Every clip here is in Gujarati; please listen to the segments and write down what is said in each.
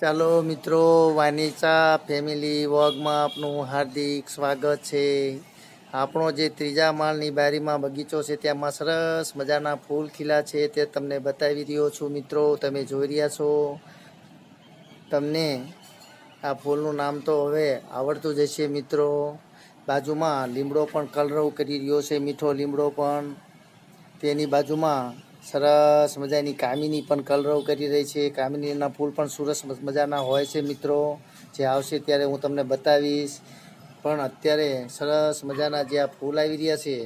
ચાલો મિત્રો, વાનીચા ફેમિલી વોગમાં આપનું હાર્દિક સ્વાગત છે. આપણો જે ત્રીજા માળની બારીમાં બગીચો છે, ત્યાંમાં સરસ મજાના ફૂલ ખીલા છે તે તમને બતાવી રહ્યો છું મિત્રો. તમે જોઈ રહ્યા છો. તમને આ ફૂલનું નામ તો હવે આવડતું જ હશે મિત્રો. બાજુમાં લીમડો પણ કલરવ કરી રહ્યો છે, મીઠો લીમડો પણ. તેની બાજુમાં સરસ મજાની કામિની પણ કલરવ કરી રહી છે. કામિનીના ફૂલ પણ સરસ મજાના હોય છે મિત્રો. જે આવશે ત્યારે હું તમને બતાવીશ. પણ અત્યારે સરસ મજાના જે આ ફૂલ આવી રહ્યા છે,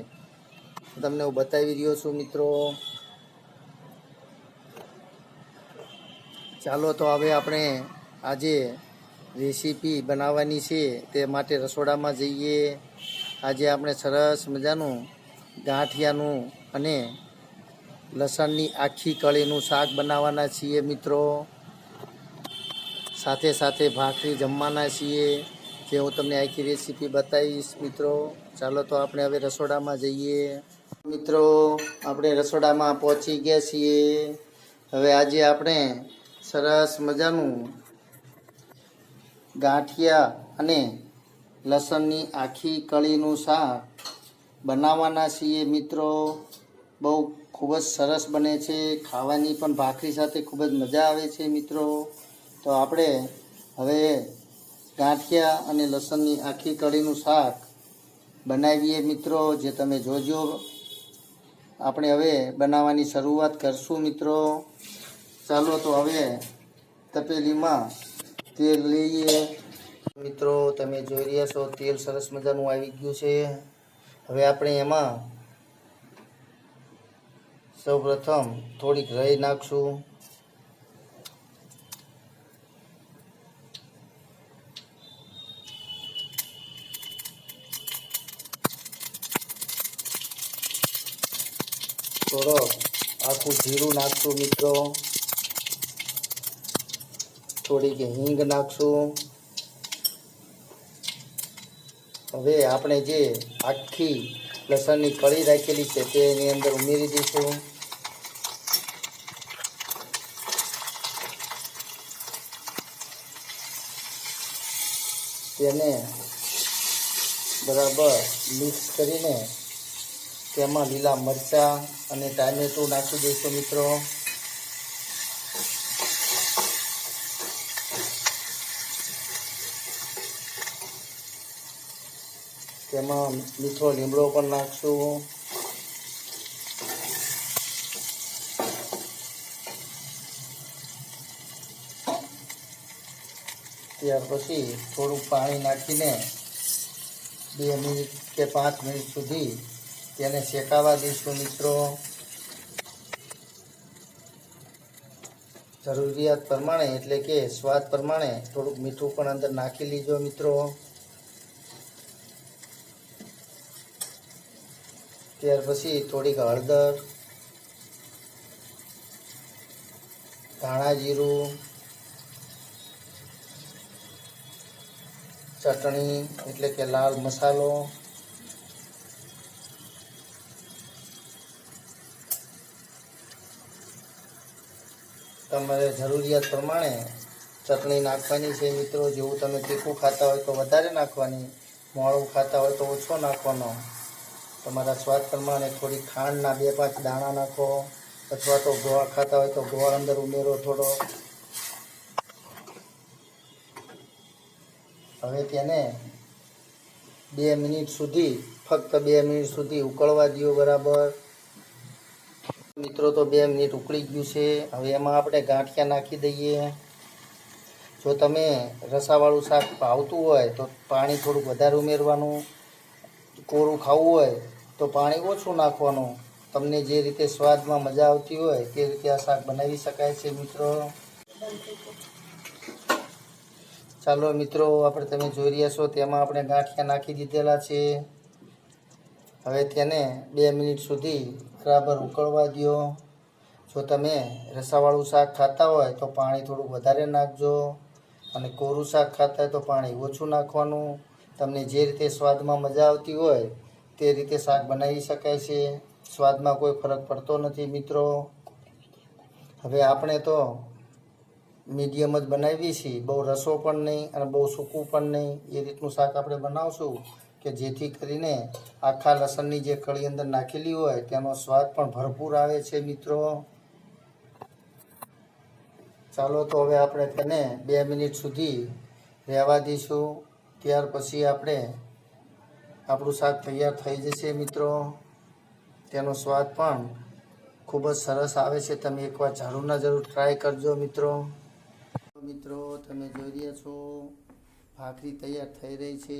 તમને હું બતાવી રહ્યો છું મિત્રો. ચાલો તો હવે આપણે આજે રેસીપી બનાવવાની છે તે માટે રસોડામાં જઈએ. આજે આપણે સરસ મજાનું ગાંઠિયાનું અને લસણની આખી કળીનું શાક બનાવવાના છીએ મિત્રો. સાથે સાથે ભાખરી જમવાના છીએ, જે હું તમને આખી રેસીપી બતાવીશ મિત્રો. ચાલો તો આપણે હવે રસોડામાં જઈએ. મિત્રો, આપણે રસોડામાં પહોંચી ગયા છીએ. હવે આજે આપણે સરસ મજાનું ગાંઠિયા અને લસણની આખી કળીનું શાક બનાવવાના છીએ મિત્રો. બહુ ખૂબ જ સરસ બને છે. ખાવાની પણ ભાખરી સાથે ખૂબ જ મજા આવે છે મિત્રો. તો આપણે હવે ગાંઠિયા અને લસણની આખી કળીનું શાક બનાવીએ મિત્રો, જે તમે જોજો. આપણે હવે બનાવવાની શરૂઆત કરશું મિત્રો. ચાલો તો હવે તપેલીમાં તેલ લઈએ. મિત્રો, તમે જોઈ રહ્યા છો, તેલ સરસ મજાનું આવી ગયું છે. હવે આપણે એમાં સૌ પ્રથમ થોડીક રહી નાખશું. થોડો આખું જીરું નાખશું મિત્રો. થોડીક હિંગ નાખશું. હવે આપણે જે આખી લસણની કળી રાખેલી છે તે એની અંદર ઉમેરી દઈશું. તેને બરાબર મિક્સ કરીને તેમાં લીલા મરચાં અને ટામેટું નાખી દઈશું મિત્રો. તેમાં મીઠો લીમડો પણ નાખશું. ત્યાર પછી થોડુંક પાણી નાખીને બે મિનિટ કે પાંચ મિનિટ સુધી તેને શેકાવા દઈશું મિત્રો. જરૂરિયાત પ્રમાણે એટલે કે સ્વાદ પ્રમાણે થોડુંક મીઠું પણ અંદર નાખી લીજો મિત્રો. ત્યાર પછી થોડીક હળદર, ધાણા જીરું ચટણી એટલે કે લાલ મસાલો. તમારે જરૂરિયાત પ્રમાણે ચટણી નાખવાની છે મિત્રો. જેવું તમે તીખું ખાતા હોય તો વધારે નાખવાની, મોળું ખાતા હોય તો ઓછો નાખવાનો. તમારા સ્વાદ પ્રમાણે થોડી ખાંડના બે પાંચ દાણા નાખો, અથવા તો ગોળ ખાતા હોય તો ગોળ અંદર ઉમેરો થોડો. હવે તેને બે મિનિટ સુધી, ફક્ત બે મિનિટ સુધી ઉકળવા દો બરાબર. મિત્રો, તો બે મિનિટ ઉકળી ગયું છે. હવે એમાં આપણે ગાંઠિયા નાખી દઈએ. જો તમે રસાવાળું શાક ભાવતું હોય, તો પાણી થોડુંક વધારે ઉમેરવાનું. કોરું ખાવું હોય, તો પાણી ઓછું નાખવાનું. તમને જે રીતે સ્વાદમાં મજા આવતી હોય, તે રીતે આ શાક બનાવી શકાય છે, મિત્રો. ચાલો મિત્રો, આપણે તમે જોઈ રહ્યા છો, તેમાં આપણે ગાંઠિયા નાખી દીધેલા છે. હવે તેને બે મિનિટ સુધી બરાબર ઉકળવા દો જો તમે રસાવાળું શાક ખાતા હોય તો પાણી થોડું વધારે નાખજો અને કોરું શાક ખાતા હોય તો પાણી ઓછું નાખવાનું. તમને જે રીતે સ્વાદમાં મજા આવતી હોય તે રીતે શાક બનાવી શકાય છે. સ્વાદમાં કોઈ ફરક પડતો નથી મિત્રો. હવે આપણે તો મીડિયમ જ બનાવીએ છીએ બહુ રસો પણ નહીં અને બહુ સૂકું પણ નહીં. એ રીતનું શાક આપણે બનાવશું કે જેથી કરીને આખા લસણની જે કળી અંદર નાખેલી હોય તેનો સ્વાદ પણ ભરપૂર આવે છે મિત્રો. ચાલો તો હવે આપણે તેને બે મિનિટ સુધી રહેવા દઈશું. ત્યાર પછી આપણે આપણું શાક તૈયાર થઈ જશે મિત્રો. તેનો સ્વાદ પણ ખૂબ જ સરસ આવે છે. તમે એકવાર જરૂરના જરૂર ટ્રાય કરજો મિત્રો. મિત્રો, તમે જોઈ રહ્યા છો, ભાખરી તૈયાર થઈ રહી છે.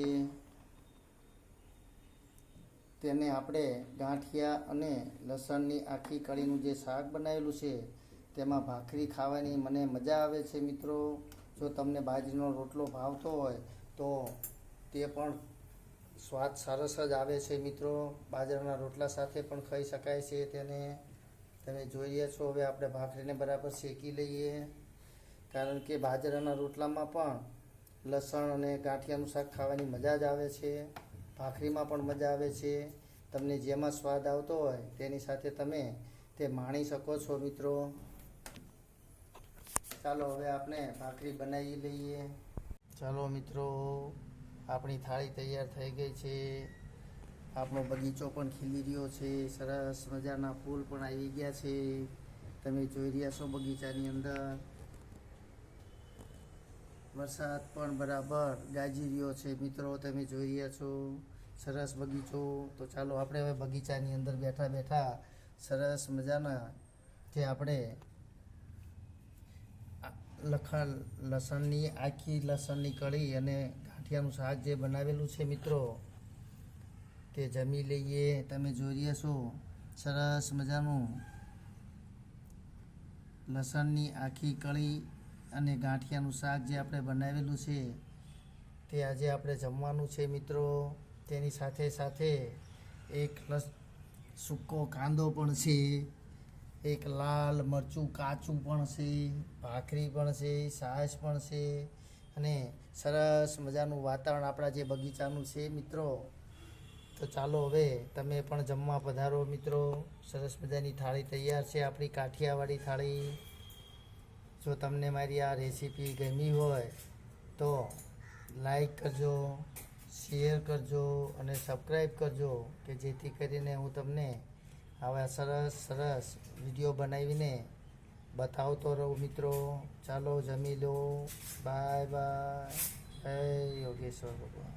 તેને આપણે ગાંઠિયા અને લસણની આખી કળીનું જે શાક બનાવેલું છે, તેમાં ભાખરી ખાવાની મને મજા આવે છે મિત્રો. જો તમને બાજરીનો રોટલો ભાવતો હોય, તો તે પણ સ્વાદ સરસ જ આવે છે મિત્રો. બાજરાના રોટલા સાથે પણ ખાઈ શકાય છે તેને. તમે જોઈ રહ્યા છો, હવે આપણે ભાખરીને બરાબર શેકી લઈએ. કારણ કે બાજરાના રોટલામાં પણ લસણ અને ગાંઠિયાનું શાક ખાવાની મજા જ આવે છે, ભાખરીમાં પણ મજા આવે છે. તમને જેમાં સ્વાદ આવતો હોય તેની સાથે તમે તે માણી શકો છો મિત્રો. ચાલો હવે આપણે ભાખરી બનાવી લઈએ. ચાલો મિત્રો, આપણી થાળી તૈયાર થઈ ગઈ છે. આપણો બગીચો પણ ખીલી રહ્યો છે. સરસ મજાના ફૂલ પણ આવી ગયા છે. તમે જોઈ રહ્યા છો બગીચાની અંદર. વરસાદ પણ બરાબર ગાજી રહ્યો છે. મિત્રો, તમે જોઈ રહ્યા છો, સરસ બગીચો. તો ચાલો આપણે હવે બગીચાની અંદર બેઠા બેઠા સરસ મજાના જે આપણે લખણ, લસણની, આખી લસણની કળી અને ગાંઠિયાનું શાક જે બનાવેલું છે મિત્રો, તે જમી લઈએ. તમે જોઈ રહ્યા છો, સરસ મજાનું લસણની આખી કળી અને ગાંઠિયાનું શાક જે આપણે બનાવેલું છે, તે આજે આપણે જમવાનું છે મિત્રો. તેની સાથે સાથે એક લસ, સૂકો કાંદો પણ છે, એક લાલ મરચું કાચું પણ છે, ભાખરી પણ છે છાશ પણ છે અને સરસ મજાનું વાતાવરણ આપણા જે બગીચાનું છે મિત્રો. તો ચાલો હવે તમે પણ જમવા પધારો મિત્રો. સરસ મજાની થાળી તૈયાર છે આપણી કાઠિયાવાડી થાળી. જો તમને મારી આ રેસીપી ગમી હોય તો લાઈક કરજો શેર કરજો અને સબસ્ક્રાઈબ કરજો કે જેથી કરીને હું તમને આવા સરસ સરસ વીડિયો બનાવીને બતાવતો રહું મિત્રો. ચાલો જમી લો. બાય બાય હે યોગેશ્વર ભગવાન.